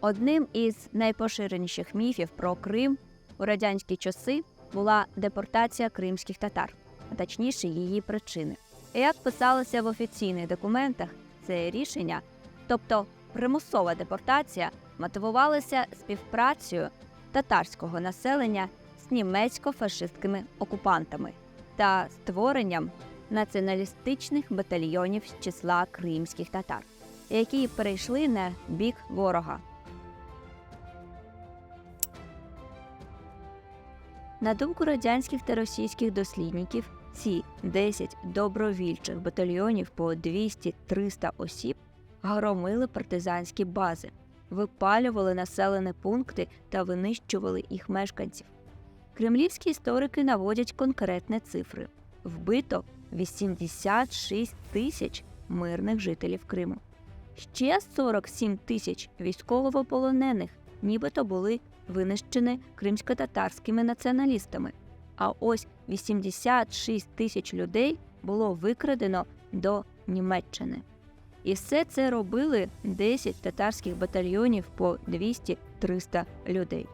Одним із найпоширеніших міфів про Крим у радянські часи була депортація кримських татар, а точніше її причини. Як писалося в офіційних документах, це рішення, тобто примусова депортація, мотивувалася співпрацею татарського населення з німецько-фашистськими окупантами та створенням націоналістичних батальйонів з числа кримських татар, які перейшли на бік ворога. На думку радянських та російських дослідників, ці 10 добровільчих батальйонів по 200-300 осіб громили партизанські бази, випалювали населені пункти та винищували їх мешканців. Кремлівські історики наводять конкретні цифри: вбито 86 тисяч мирних жителів Криму. Ще 47 тисяч військовополонених, нібито були винищені кримсько-татарськими націоналістами. А ось 86 тисяч людей було викрадено до Німеччини. І все це робили 10 татарських батальйонів по 200-300 людей.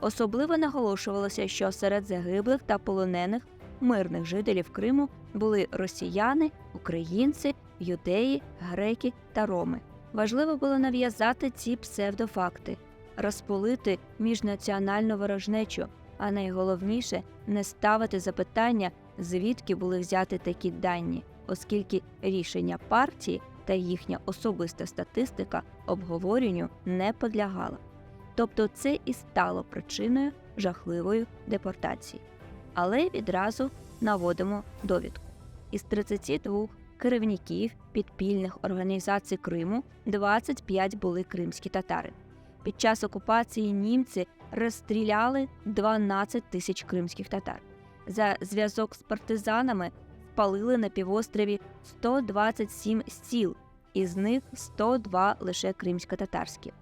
Особливо наголошувалося, що серед загиблих та полонених мирних жителів Криму були росіяни, українці, юдеї, греки та роми. Важливо було нав'язати ці псевдофакти, розпалити міжнаціональну ворожнечу, а найголовніше не ставити запитання, звідки були взяти такі дані, оскільки рішення партії та їхня особиста статистика обговоренню не подлягала. Тобто це і стало причиною жахливої депортації. Але відразу наводимо довідку. Із 32 керівників підпільних організацій Криму 25 були кримські татари. Під час окупації німці розстріляли 12 тисяч кримських татар. За зв'язок з партизанами спалили на півострові 127 сіл, із них 102 лише кримсько-татарські.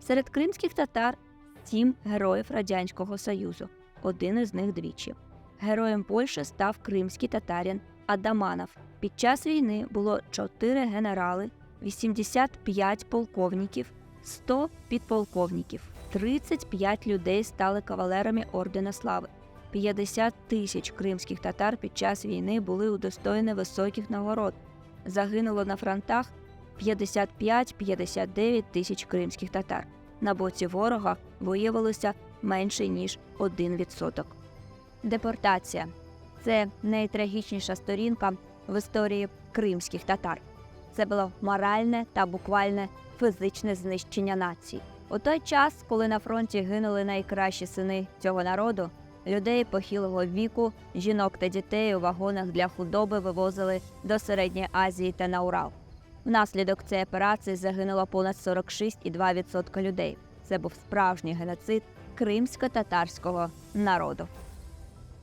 Серед кримських татар сім героїв Радянського Союзу, один із них двічі. Героєм Польщі став кримський татарин Адаманов. Під час війни було 4 генерали, 85 полковників, 100 підполковників, 35 людей стали кавалерами Ордена Слави. 50 тисяч кримських татар під час війни були удостоєні високих нагород. Загинуло на фронтах 55-59 тисяч кримських татар. На боці ворога виявилося менше ніж 1%. Депортація це найтрагічніша сторінка в історії кримських татар. Це було моральне та буквальне фізичне знищення нації. У той час, коли на фронті гинули найкращі сини цього народу, людей похилого віку, жінок та дітей у вагонах для худоби вивозили до Середньої Азії та на Урал. Внаслідок цієї операції загинуло понад 46,2% людей. Це був справжній геноцид кримсько-татарського народу.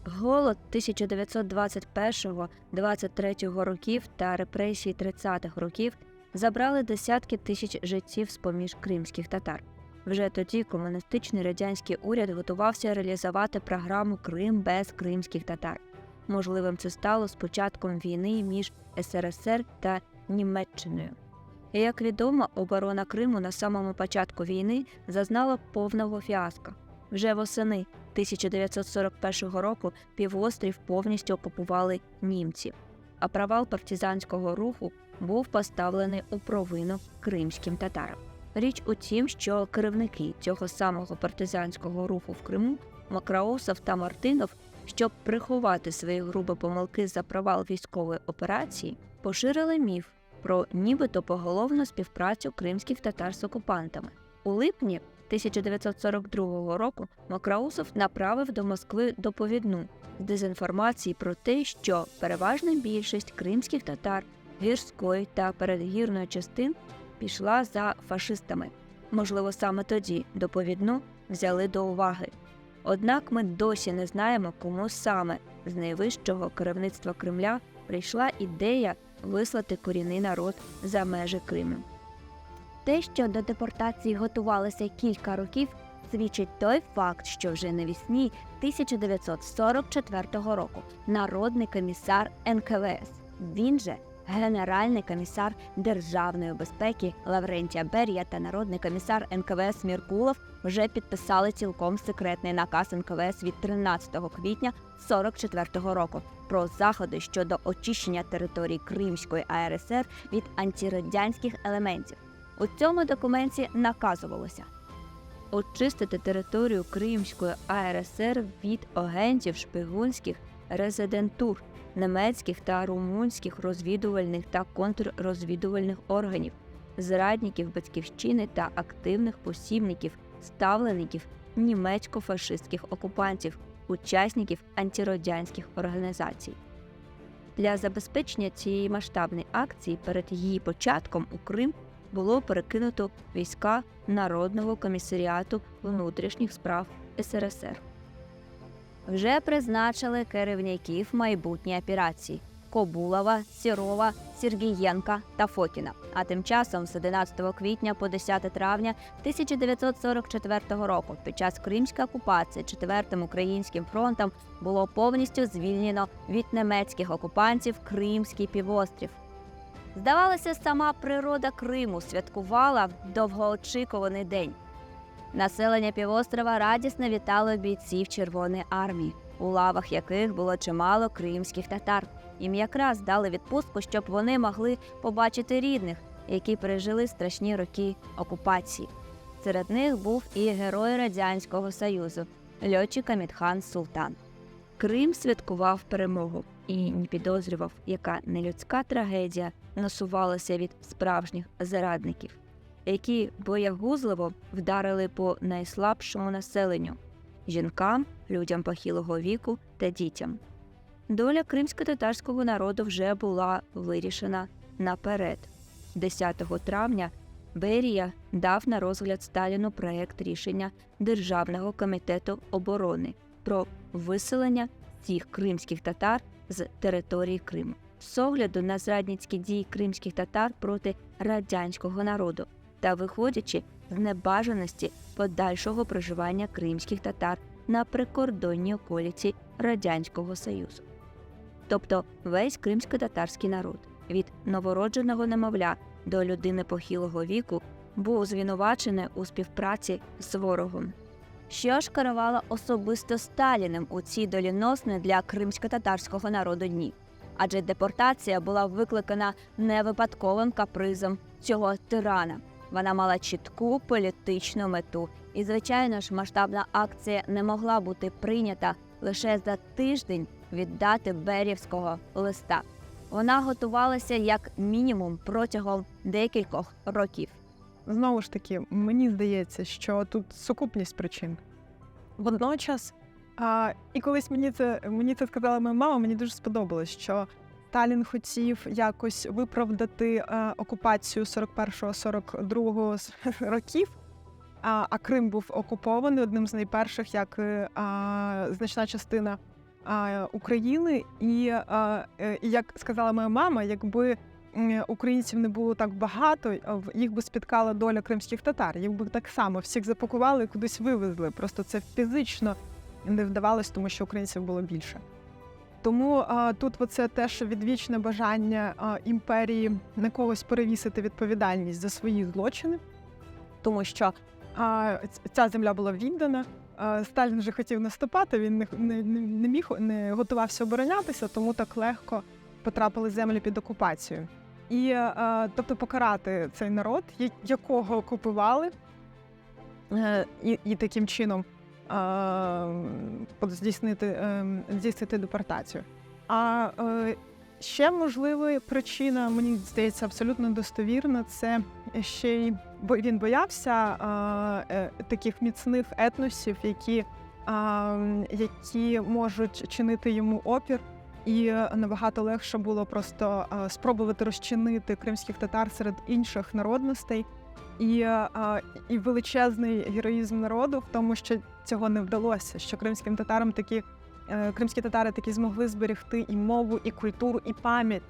Голод 1921-23 років та репресії 30-х років забрали десятки тисяч життів з поміж кримських татар. Вже тоді комуністичний радянський уряд готувався реалізувати програму Крим без кримських татар. Можливим це стало з початком війни між СРСР та Німеччиною. Як відомо, оборона Криму на самому початку війни зазнала повного фіаско. Вже восени 1941 року півострів повністю окупували німці, а провал партизанського руху був поставлений у провину кримським татарам. Річ у тім, що керівники цього самого партизанського руху в Криму Макраосов та Мартинов, щоб приховати свої грубі помилки за провал військової операції, поширили міф про нібито поголовну співпрацю кримських татар з окупантами. У липні 1942 року Макраусов направив до Москви доповідну з дезінформації про те, що переважна більшість кримських татар гірської та передгірної частин пішла за фашистами. Можливо, саме тоді доповідну взяли до уваги. Однак ми досі не знаємо, кому саме з найвищого керівництва Кремля прийшла ідея вислати корінний народ за межі Криму. Те, що до депортації готувалося кілька років, свідчить той факт, що вже навесні 1944 року народний комісар НКВС, він же генеральний комісар Державної безпеки Лаврентія Берія та народний комісар НКВС Міркулов вже підписали цілком секретний наказ НКВС від 13 квітня 44-го року про заходи щодо очищення території Кримської АРСР від антирадянських елементів. У цьому документі наказувалося очистити територію Кримської АРСР від агентів шпигунських резидентур, німецьких та румунських розвідувальних та контррозвідувальних органів, зрадників батьківщини та активних посібників, ставлеників німецько-фашистських окупантів, учасників антирадянських організацій. Для забезпечення цієї масштабної акції перед її початком у Крим було перекинуто війська Народного комісаріату внутрішніх справ СРСР. Вже призначили керівників майбутньої операції Кобулова, Сірова, Сергієнка та Фокіна. А тим часом з 11 квітня по 10 травня 1944 року під час кримської окупації 4-м українським фронтом було повністю звільнено від німецьких окупантів Кримський півострів. Здавалося, сама природа Криму святкувала довгоочікуваний день. Населення півострова радісно вітало бійців Червоної армії, у лавах яких було чимало кримських татар. Їм якраз дали відпустку, щоб вони могли побачити рідних, які пережили страшні роки окупації. Серед них був і герой Радянського Союзу льотчик Амітхан Султан. Крим святкував перемогу і не підозрював, яка нелюдська трагедія насувалася від справжніх зарадників, які боягузливо вдарили по найслабшому населенню жінкам, людям похилого віку та дітям. Доля кримсько-татарського народу вже була вирішена наперед. 10 травня Берія дав на розгляд Сталіну проект рішення Державного комітету оборони про виселення всіх кримських татар з території Криму з огляду на зрадницькі дії кримських татар проти радянського народу та виходячи з небажаності подальшого проживання кримських татар на прикордонній околиці Радянського Союзу. Тобто весь кримсько-татарський народ від новородженого немовля до людини похилого віку був звинувачений у співпраці з ворогом. Що ж керувало особисто Сталіним у ці доліносні для кримсько-татарського народу дні? Адже депортація була викликана не випадковим капризом цього тирана. Вона мала чітку політичну мету, і, звичайно ж, масштабна акція не могла бути прийнята лише за тиждень від дати Берівського листа. Вона готувалася як мінімум протягом декількох років. Знову ж таки, мені здається, що тут сукупність причин. Водночас, а, і колись мені це мені це сказала моя мама, мені дуже сподобалось, що Сталін хотів якось виправдати а, окупацію 41-42 років. А, Крим був окупований одним з найперших, як е, значна частина України. І, е, як сказала моя мама, якби українців не було так багато, їх би спіткала доля кримських татар. Їх би так само всіх запакували і кудись вивезли. Просто це фізично не вдавалось, тому що українців було більше. Тому а, тут оце теж відвічне бажання а, імперії на когось перевісити відповідальність за свої злочини, тому що а, ця земля була віддана. а, Сталін вже хотів наступати, він не, не, не не міг не готувався оборонятися, тому так легко потрапили землі під окупацію. І е, тобто покарати цей народ, якого окупували, е, і, і таким чином здійснити, е, здійснити депортацію. А е, ще можлива причина, мені здається, абсолютно достовірна, це ще й бо він боявся е, таких міцних етносів, які, які можуть чинити йому опір. І набагато легше було просто спробувати розчинити кримських татар серед інших народностей. І, е, і величезний героїзм народу в тому, що цього не вдалося. Що кримським татарам такі е, кримські татари таки змогли зберегти і мову, і культуру, і пам'ять.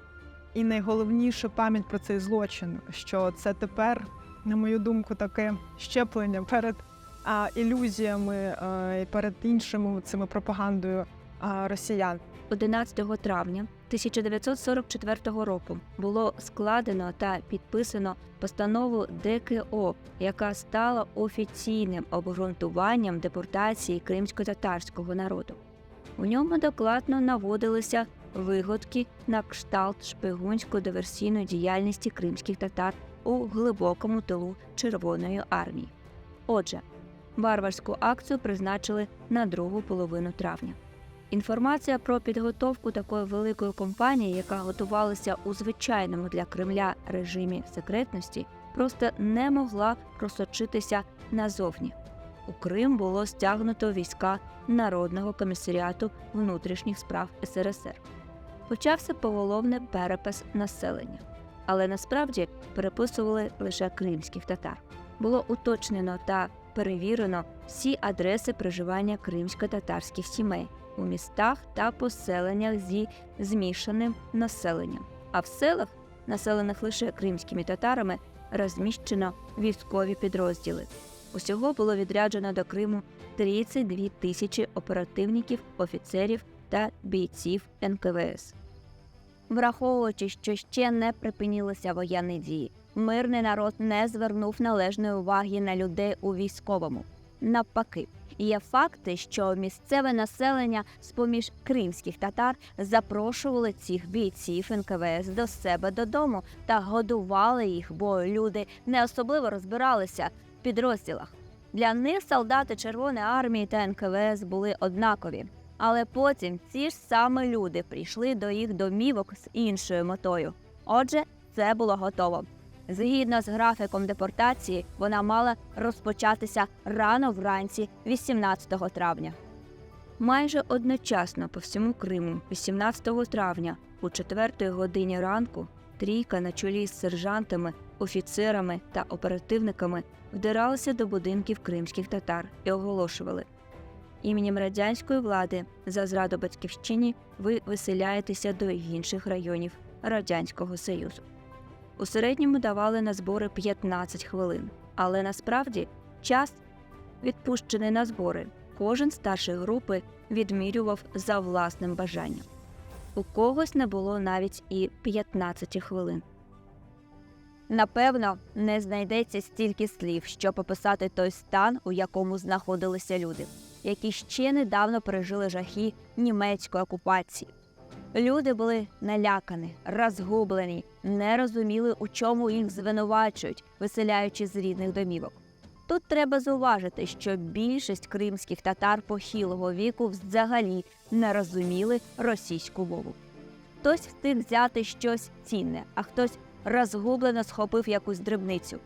І найголовніше пам'ять про цей злочин. Що це тепер, на мою думку, таке щеплення перед а, ілюзіями а, і перед іншими цими пропагандою росіян. 11 травня 1944 року було складено та підписано постанову ДКО, яка стала офіційним обґрунтуванням депортації кримсько-татарського народу. У ньому докладно наводилися вигодки на кшталт шпигунсько-диверсійної діяльності кримських татар у глибокому тилу Червоної армії. Отже, варварську акцію призначили на другу половину травня. Інформація про підготовку такої великої компанії, яка готувалася у звичайному для Кремля режимі секретності, просто не могла просочитися назовні. У Крим було стягнуто війська Народного комісаріату внутрішніх справ СРСР. Почався поголовний перепис населення, але насправді переписували лише кримських татар. Було уточнено та перевірено всі адреси проживання кримсько-татарських сімей у містах та поселеннях зі змішаним населенням. А в селах, населених лише кримськими татарами, розміщено військові підрозділи. Усього було відряджено до Криму 32 тисячі оперативників, офіцерів та бійців НКВС. Враховуючи, що ще не припинилися воєнні дії, мирний народ не звернув належної уваги на людей у військовому. Навпаки, є факти, що місцеве населення з поміж кримських татар запрошували цих бійців НКВС до себе додому та годували їх, бо люди не особливо розбиралися в підрозділах. Для них солдати Червоної армії та НКВС були однакові. Але потім ці ж саме люди прийшли до їх домівок з іншою метою. Отже, це було готово. Згідно з графіком депортації, вона мала розпочатися рано вранці 18 травня. Майже одночасно по всьому Криму, 18 травня, у 4 годині ранку, трійка на чолі з сержантами, офіцерами та оперативниками вдиралися до будинків кримських татар і оголошували іменем радянської влади за зраду батьківщині ви виселяєтеся до інших районів Радянського Союзу. У середньому давали на збори 15 хвилин, але насправді час, відпущений на збори, кожен старший групи відмірював за власним бажанням. У когось не було навіть і 15 хвилин. Напевно, не знайдеться стільки слів, щоб описати той стан, у якому знаходилися люди, які ще недавно пережили жахи німецької окупації. Люди були налякані, розгублені, не розуміли, у чому їх звинувачують, виселяючи з рідних домівок. Тут треба зауважити, що більшість кримських татар похилого віку взагалі не розуміли російську мову. Хтось встиг взяти щось цінне, а хтось розгублено схопив якусь дрібницю.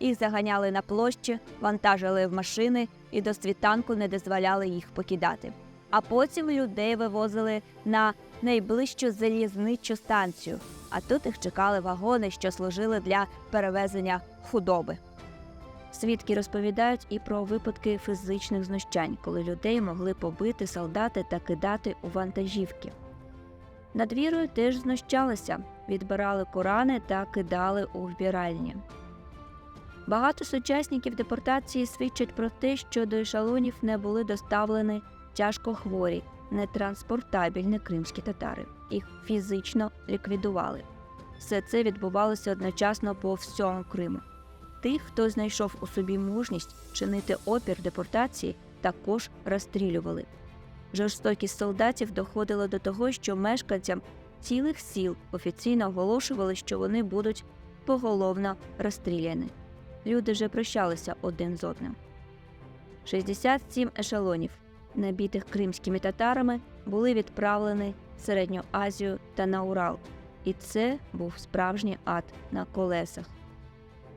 Їх заганяли на площі, вантажили в машини і до світанку не дозволяли їх покидати. А потім людей вивозили на найближчу залізничу станцію, а тут їх чекали вагони, що служили для перевезення худоби. Свідки розповідають і про випадки фізичних знущань, коли людей могли побити солдати та кидати у вантажівки. Над вірою теж знущалися, відбирали Корани та кидали у вбиральні. Багато сучасників депортації свідчать про те, що до ешелонів не були доставлені тяжкохворі, нетранспортабельні кримські татари. Їх фізично ліквідували. Все це відбувалося одночасно по всьому Криму. Тих, хто знайшов у собі мужність чинити опір депортації, також розстрілювали. Жорстокість солдатів доходила до того, що мешканцям цілих сіл офіційно оголошували, що вони будуть поголовно розстріляні. Люди вже прощалися один з одним. 67 ешелонів, набитих кримськими татарами, були відправлені в Середню Азію та на Урал. І це був справжній ад на колесах.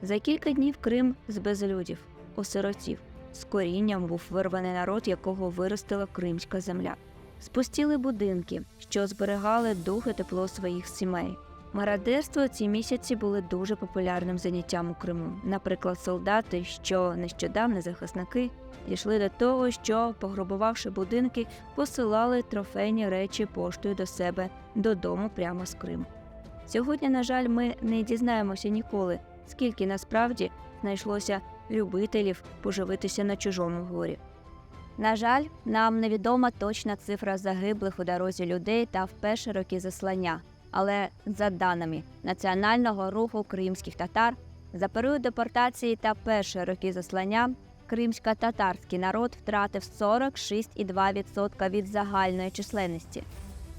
За кілька днів Крим збезлюдів, осиротів. З корінням був вирваний народ, якого виростила кримська земля. Спустіли будинки, що зберігали дух тепло своїх сімей. Мародерство ці місяці були дуже популярним заняттям у Криму. Наприклад, солдати, що нещодавно захисники, дійшли до того, що, пограбувавши будинки, посилали трофейні речі поштою до себе додому прямо з Криму. Сьогодні, на жаль, ми не дізнаємося ніколи, скільки насправді знайшлося любителів поживитися на чужому горі. На жаль, нам невідома точна цифра загиблих у дорозі людей та в перші роки заслання. Але за даними Національного руху кримських татар, за період депортації та перші роки заслання кримсько-татарський народ втратив 46,2% від загальної численності.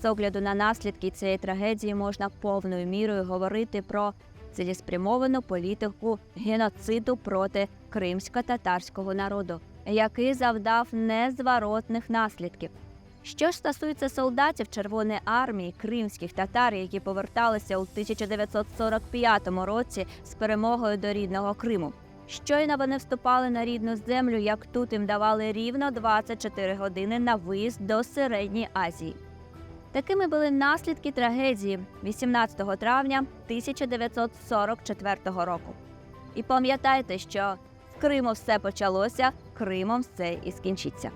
З огляду на наслідки цієї трагедії можна повною мірою говорити про цілеспрямовану політику геноциду проти кримсько-татарського народу, який завдав незворотних наслідків. Що ж стосується солдатів Червоної армії кримських татар, які поверталися у 1945 році з перемогою до рідного Криму. Щойно вони вступали на рідну землю, як тут їм давали рівно 24 години на виїзд до Середньої Азії. Такими були наслідки трагедії 18 травня 1944 року. І пам'ятайте, що з Криму все почалося, Кримом все і скінчиться.